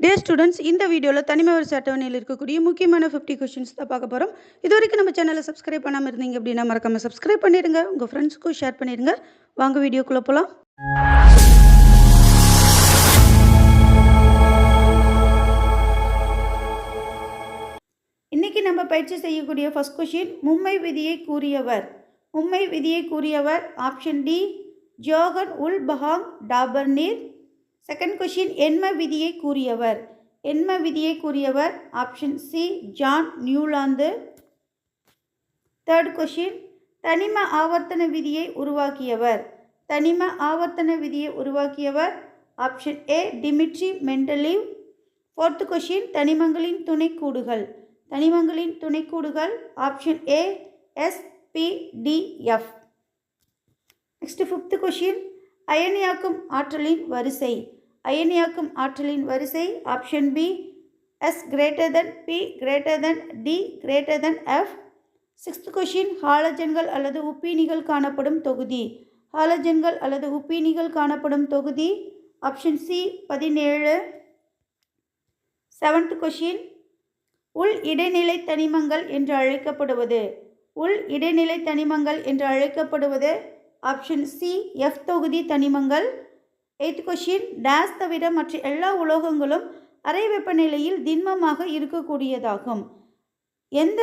டே students இந்த வீடியோவில் தனிமை வரிசை அட்டவணையில் இருக்கக்கூடிய முக்கியமான ஃபிஃப்டி கொஷின்ஸ் தான் பார்க்க போகிறோம் இது வரைக்கும் நம்ம சேனலை சப்ஸ்கிரைப் பண்ணாமல் இருந்தீங்க அப்படின்னா மறக்காமல் சப்ஸ்கிரைப் பண்ணிடுங்க. உங்கள் ஃப்ரெண்ட்ஸுக்கும் ஷேர் பண்ணிடுங்க. வாங்க வீடியோக்குள்ளே போகலாம் இன்னைக்கு நம்ம பயிற்சி செய்யக்கூடிய ஃபர்ஸ்ட் கொஷின் மும்மை விதியை கூறியவர். மும்மை விதியை கூறியவர் option D Johann Wolfgang Dobereiner second question எண்ம விதியை கூறியவர். எண்ம விதியை கூறியவர் option C John Newlands third question தனிம ஆவர்த்தன விதியை உருவாக்கியவர். தனிம ஆவர்த்தன விதியை உருவாக்கியவர் option A Dmitri Mendeleev fourth question தனிமங்களின் துணைக்கூடுகள். தனிமங்களின் துணைக்கூடுகள் option A SPDF next fifth question அயனியாக்கும் ஆற்றலின் வரிசை. அயனியாக்கும் ஆற்றலின் வரிசை option B S greater than P greater than D greater than F sixth question ஹாலஜன்கள் அல்லது உப்பீனிகள் காணப்படும் தொகுதி. ஹாலஜன்கள் அல்லது உப்பீனிகள் காணப்படும் தொகுதி. ஆப்ஷன் சி பதினேழு. செவன்த் கொஷின் உள் இடைநிலை தனிமங்கள் என்று அழைக்கப்படுவது. உள் இடைநிலை தனிமங்கள் என்று அழைக்கப்படுவது. ஆப்ஷன் சி எஃப் தொகுதி தனிமங்கள். எய்த் கொஷின் டேஸ் தவிர மற்ற எல்லா உலோகங்களும் அறை வெப்பநிலையில் திண்மமாக இருக்கக்கூடியதாகும். எந்த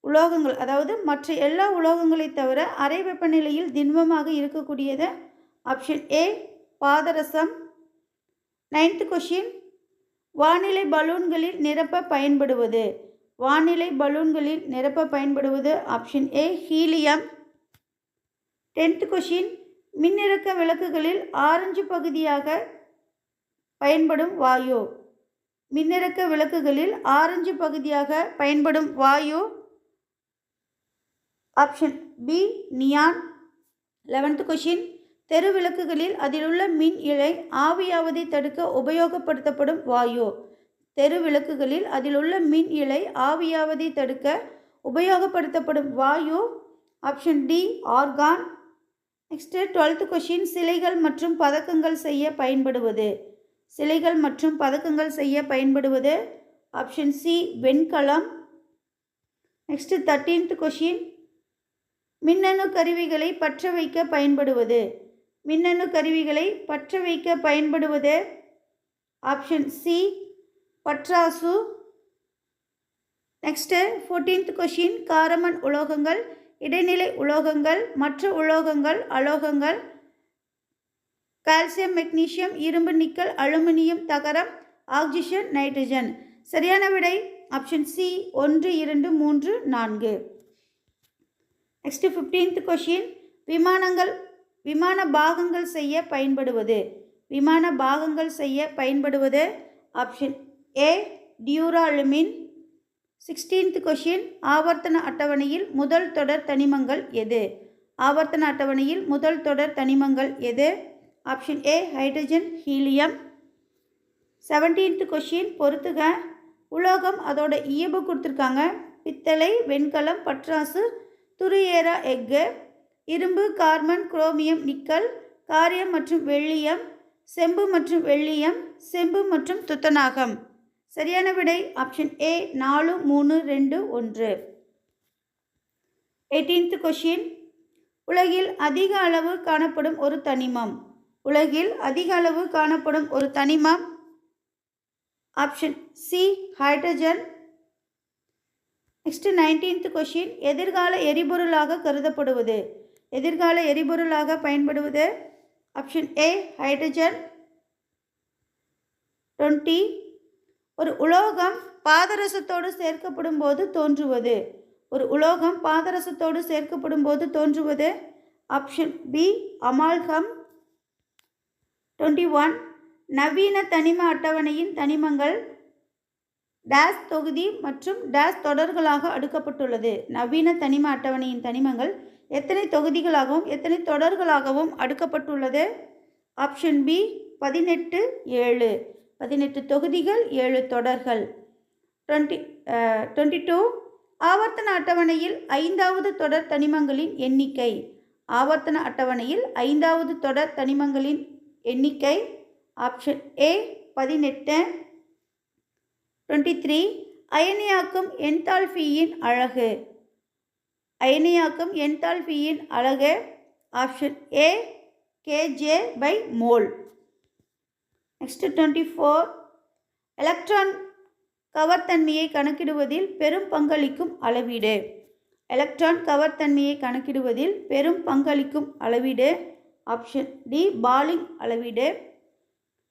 உலோகங்கள் அதாவது மற்ற எல்லா உலோகங்களை தவிர அறை வெப்பநிலையில் திண்மமாக இருக்கக்கூடியது? ஆப்ஷன் ஏ பாதரசம். நைன்த் கொஷின் வானிலை பலூன்களில் நிரப்ப பயன்படுவது? வானிலை பலூன்களில் நிரப்ப பயன்படுவது? Option A helium. Tenth question மின்னிறக்க விளக்குகளில் ஆரஞ்சு பகுதியாக பயன்படும் வாயு. மின்னிறக்க விளக்குகளில் ஆரஞ்சு பகுதியாக பயன்படும் வாயு. Option B neon. Eleventh question தெரு விளக்குகளில் அதிலுள்ள மின் இழை ஆவியாவதை தடுக்க உபயோகப்படுத்தப்படும் வாயு. தெரு விளக்குகளில் அதிலுள்ள மின் இழை ஆவியாவதை தடுக்க உபயோகப்படுத்தப்படும் வாயு. Option D argon. Next twelfth question சிலைகள் மற்றும் பதக்கங்கள் செய்ய பயன்படுவது. சிலைகள் மற்றும் பதக்கங்கள் செய்ய பயன்படுவது. ஆப்ஷன் சி வெண்கலம். நெக்ஸ்ட்டு தேர்ட்டீன்த் கொஷின் மின்னணு கருவிகளை பற்ற வைக்க பயன்படுவது. மின்னணு கருவிகளை பற்ற வைக்க பயன்படுவது. ஆப்ஷன் சி பட்ராசு நெக்ஸ்ட்டு ஃபோர்டீன்த் கொஷின் காரமன் உலோகங்கள் இடைநிலை உலோகங்கள் மற்ற உலோகங்கள் அலோகங்கள் கால்சியம் மெக்னீசியம் இரும்பு நிக்கல் அலுமினியம் தகரம் ஆக்சிஜன் நைட்ரஜன் சரியான விடை ஆப்ஷன் சி ஒன்று இரண்டு மூன்று நான்கு. நெக்ஸ்ட் ஃபிஃப்டீன்த் கொஷின் விமானங்கள் விமான பாகங்கள் செய்ய பயன்படுவது. விமான பாகங்கள் செய்ய பயன்படுவது. Option A duralumin sixteenth question ஆவர்த்தன அட்டவணையில் முதல் தொடர் தனிமங்கள் எது? ஆவர்த்தன அட்டவணையில் முதல் தொடர் தனிமங்கள் எது? Option A hydrogen helium seventeenth question பொறுத்துக. உலோகம் அதோட இயல்பு கொடுத்துருக்காங்க. பித்தளை வெண்கலம் பட்ராசு துரியேரா எஃகு இரும்பு கார்பன் குரோமியம் நிக்கல் காரியம் மற்றும் வெள்ளியம் செம்பு மற்றும் வெள்ளியம் செம்பு மற்றும் துத்தநாகம். சரியான விடை ஆப்ஷன் ஏ நாலு மூணு ரெண்டு ஒன்று. எயிட்டீன்த் கொஷின் உலகில் அதிக அளவு காணப்படும் ஒரு தனிமம். உலகில் அதிக அளவு காணப்படும் ஒரு தனிமம். Option C hydrogen next nineteenth question எதிர்கால எரிபொருளாக கருதப்படுவது. எதிர்கால எரிபொருளாக பயன்படுவது. ஆப்ஷன் ஏ ஹைட்ரஜன் டுவெண்ட்டி ஒரு உலோகம் பாதரசத்தோடு சேர்க்கப்படும் போது தோன்றுவது. ஒரு உலோகம் பாதரசத்தோடு சேர்க்கப்படும் போது தோன்றுவது. Option B amalgam. Twenty one நவீன தனிம அட்டவணையின் தனிமங்கள். டேஸ் தொகுதி மற்றும் டேஸ் தொடர்களாக அடுக்கப்பட்டுள்ளது. நவீன தனிம அட்டவணையின் தனிமங்கள் எத்தனை தொகுதிகளாகவும் எத்தனை தொடர்களாகவும் அடுக்கப்பட்டுள்ளது? ஆப்ஷன் பி பதினெட்டு ஏழு. பதினெட்டு தொகுதிகள் ஏழு தொடர்கள். டுவெண்ட்டி டுவெண்ட்டி டூ ஆவர்த்தன அட்டவணையில் ஐந்தாவது தொடர் தனிமங்களின் எண்ணிக்கை. ஆவர்த்தன அட்டவணையில் ஐந்தாவது தொடர் தனிமங்களின் எண்ணிக்கை. ஆப்ஷன் ஏ பதினெட்டு. டுவெண்ட்டி த்ரீ அயனியாக்கும் என்தால்ஃபியின் அழகு. அயனியாக்கும் என்தால்ஃபியின் அழகு. Option A kJ by mole. Next twenty four electron கவர்த்தன்மையை கணக்கிடுவதில் பெரும் பங்களிக்கும் அளவீடு. எலக்ட்ரான் கவர்த்தன்மையை கணக்கிடுவதில் பெரும் பங்களிக்கும் அளவீடு. ஆப்ஷன் டி பாலிங் அளவீடு.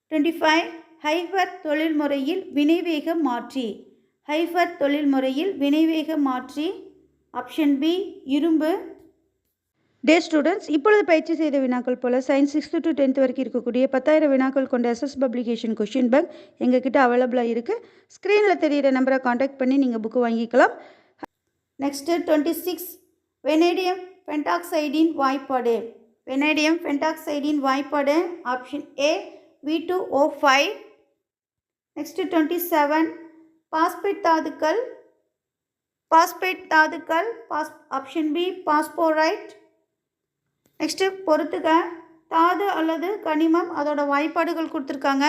டுவெண்ட்டி ஃபைவ் ஹைஃபர் தொழில்முறையில் வினைவேக மாற்றி. ஹைஃபர் தொழில்முறையில் வினைவேக மாற்றி. ஆப்ஷன் பி இரும்பு. டே ஸ்டூடெண்ட்ஸ் இப்பொழுது பயிற்சி செய்த வினாக்கள் போல சயின்ஸ் சிக்ஸ்த்து டு டென்த் வரைக்கும் இருக்கக்கூடிய பத்தாயிரம் வினாக்கள் கொண்ட எஸ்எஸ் பப்ளிகேஷன் கொஷின் பேங்க் எங்ககிட்ட அவைலபிளாக இருக்குது ஸ்க்ரீனில் தெரியிற நம்பரை காண்டாக்ட் பண்ணி நீங்கள் புக்கு வாங்கிக்கலாம். நெக்ஸ்ட்டு டுவெண்ட்டி சிக்ஸ் வெனேடியம் பென்டாக்சைடின் வாய்ப்பாடு. வெனேடியம் பென்டாக்சைடின் வாய்ப்பாடு option A V two O five next twenty seven phosphate தாதுக்கள் பாஸ்பேட் தாதுக்கள் பாஸ் ஆப்ஷன் பி பாஸ்போரைட் நெக்ஸ்ட்டு பொறுத்துக்க தாது அல்லது கனிமம் அதோட வாய்ப்பாடுகள் கொடுத்துருக்காங்க.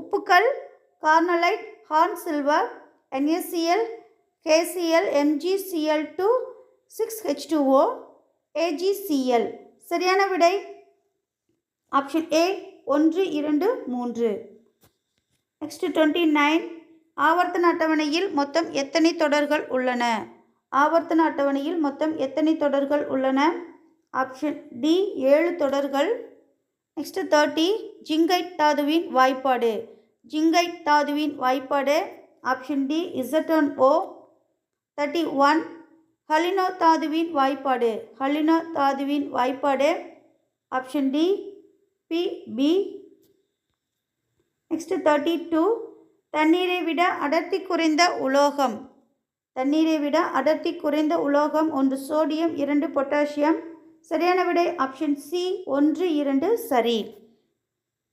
உப்புக்கள் carnallite horn silver NSCL KCL MGCL two six H two O AGCL சரியான விடை? ஆப்ஷன் ஏ ஒன்று இரண்டு மூன்று. நெக்ஸ்ட்டு டுவெண்ட்டி நைன் ஆவர்த்தன அட்டவணையில் மொத்தம் எத்தனை தொடர்கள் உள்ளன? ஆவர்த்தன அட்டவணையில் மொத்தம் எத்தனை தொடர்கள் உள்ளன? ஆப்ஷன் டி ஏழு தொடர்கள். நெக்ஸ்ட்டு தேர்ட்டி ஜிங்கைட் தாதுவின் வாய்ப்பாடு. ஜிங்கைட் தாதுவின் வாய்ப்பாடு. Option D ZN O. Thirty one ஹலினோ தாதுவின் வாய்ப்பாடு. ஹலினோ தாதுவின் வாய்ப்பாடு. Option D P B. Next thirty two தண்ணீரை விட அடர்த்தி குறைந்த உலோகம். தண்ணீரை விட அடர்த்தி குறைந்த உலோகம் ஒன்று சோடியம் இரண்டு பொட்டாசியம். சரியான விடை ஆப்ஷன் சி ஒன்று இரண்டு சரி.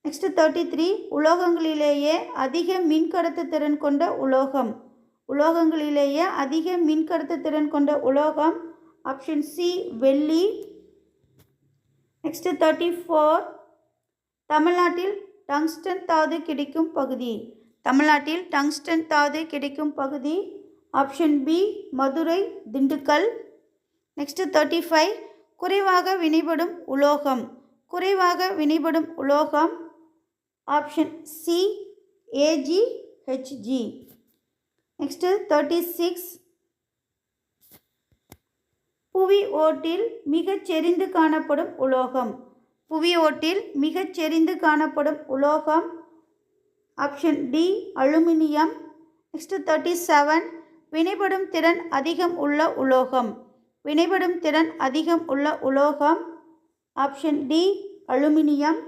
நெக்ஸ்ட் தேர்ட்டி த்ரீ உலோகங்களிலேயே அதிக மின்கடத்து திறன் கொண்ட உலோகம். உலோகங்களிலேயே அதிக மின்கடத்து திறன் கொண்ட உலோகம். ஆப்ஷன் சி வெள்ளி. நெக்ஸ்ட் தேர்ட்டி ஃபோர் தமிழ்நாட்டில் டங்ஸ்டன் தாது கிடைக்கும் பகுதி. தமிழ்நாட்டில் டங்ஸ்டன் தாது கிடைக்கும் பகுதி. Option B Madurai Dindigul. Next thirty five குறைவாக வினைபடும் உலோகம். குறைவாக வினைபடும் உலோகம் option C AG HG next thirty six புவி ஓட்டில் மிகச் செறிந்து காணப்படும் உலோகம். புவி ஓட்டில் மிகச் செறிந்து காணப்படும் உலோகம் option D aluminium. Next thirty seven வினைபடும் திறன் அதிகம் உள்ள உலோகம். வினைபடும் திறன் அதிகம் உள்ள உலோகம் option D aluminium.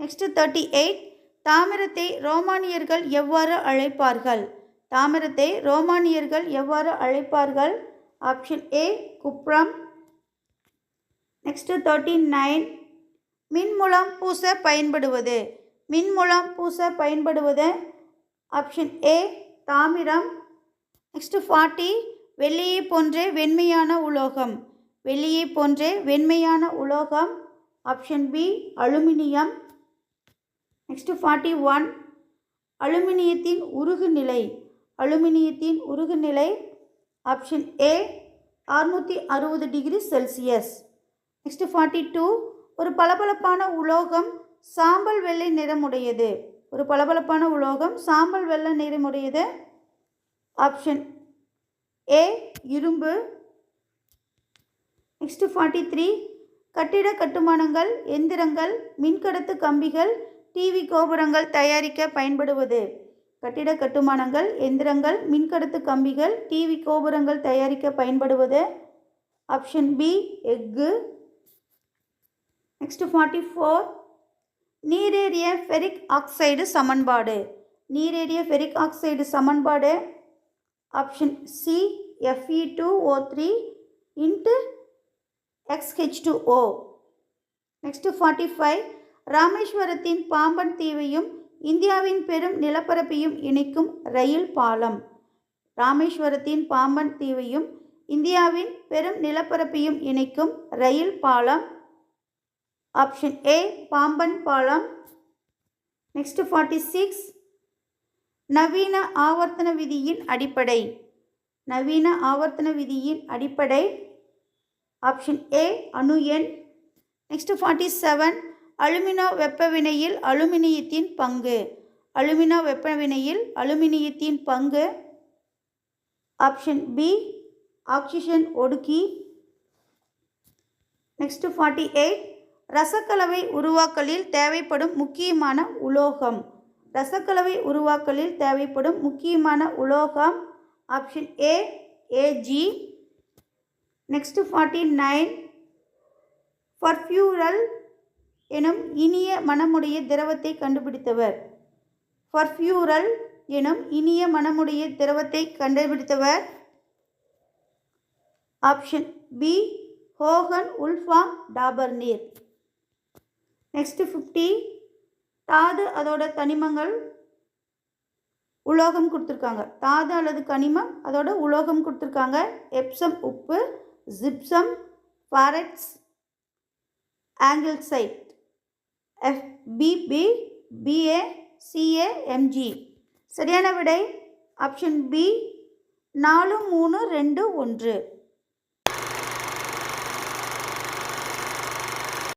Next thirty eight தாமிரத்தை ரோமானியர்கள் எவ்வாறு அழைப்பார்கள்? தாமிரத்தை ரோமானியர்கள் எவ்வாறு அழைப்பார்கள்? Option A cuprum. Next thirty nine மின்முலாம் பூச பயன்படுவது. மின்முலாம் பூச பயன்படுவது ஆப்ஷன் ஏ தாமிரம். நெக்ஸ்ட்டு ஃபார்ட்டி வெள்ளியை போன்றே வெண்மையான உலோகம். வெள்ளியை போன்றே வெண்மையான உலோகம். Option B aluminium. Next forty one அலுமினியத்தின் உருகு நிலை. அலுமினியத்தின் உருகு நிலை. ஆப்ஷன் ஏ அறுநூற்றி அறுபது degree Celsius. Next forty two ஒரு பளபளப்பான உலோகம் சாம்பல் வெள்ளை நிறமுடையது. ஒரு பளபளப்பான உலோகம் சாம்பல் வெள்ளை நிறமுடையது. ஆப்ஷன் ஏ இரும்பு. நெக்ஸ்ட்டு ஃபார்ட்டி த்ரீ கட்டிட கட்டுமானங்கள் எந்திரங்கள் மின்கடத்து கம்பிகள் டிவி கோபுரங்கள் தயாரிக்க பயன்படுவது. கட்டிட கட்டுமானங்கள் எந்திரங்கள் மின்கடத்து கம்பிகள் டிவி கோபுரங்கள் தயாரிக்க பயன்படுவது. ஆப்ஷன் பி எக்கு நெக்ஸ்ட் ஃபார்ட்டி ஃபோர் நீரேறிய ஃபெரிக் ஆக்சைடு சமன்பாடு. நீரேறிய ஃபெரிக் ஆக்சைடு சமன்பாடு. Option C FE two O three into XH two O next forty five ராமேஸ்வரத்தின் Pamban தீவையும் இந்தியாவின் பெரும் நிலப்பரப்பையும் இணைக்கும் ரயில் பாலம். ராமேஸ்வரத்தின் பாம்பன் தீவையும் இந்தியாவின் பெரும் நிலப்பரப்பையும் இணைக்கும் ரயில் பாலம். ஆப்ஷன் ஏ பாம்பன் பாலம். நெக்ஸ்ட் ஃபார்ட்டி சிக்ஸ் நவீன ஆவர்த்தன விதியின் அடிப்படை. நவீன ஆவர்த்தன விதியின் அடிப்படை. ஆப்ஷன் ஏ அணு எண். நெக்ஸ்ட் ஃபார்ட்டி செவன் அலுமினோ வெப்பவினையில் அலுமினியத்தின் பங்கு. அலுமினோ வெப்பவினையில் அலுமினியத்தின் பங்கு. ஆப்ஷன் பி ஆக்சிஜன் ஒடுக்கி. நெக்ஸ்ட் ஃபார்ட்டி எயிட் ரசக்கலவை உருவாக்கலில் தேவைப்படும் முக்கியமான உலோகம். ரசக்கலவை உருவாக்கலில் தேவைப்படும் முக்கியமான உலோகம் option A AG next forty nine furfural எனும் இனிய மனமுடைய திரவத்தை கண்டுபிடித்தவர். பர்ஃப்யூரல் எனும் இனிய மனமுடைய திரவத்தை கண்டுபிடித்தவர். Option B Johann Wolfgang Dobereiner next fifty தாது அதோட தனிமங்கள் உலோகம் கொடுத்துருக்காங்க. தாது அல்லது கனிமம் அதோட உலோகம் கொடுத்துருக்காங்க. எப்சம் உப்பு ஜிப்சம் பாரட்ஸ் ஆங்கிள்சைட் எஃபிபி பிஏ சிஏ எம்ஜி சரியான விடை ஆப்ஷன் பி நாலு மூணு ரெண்டு ஒன்று.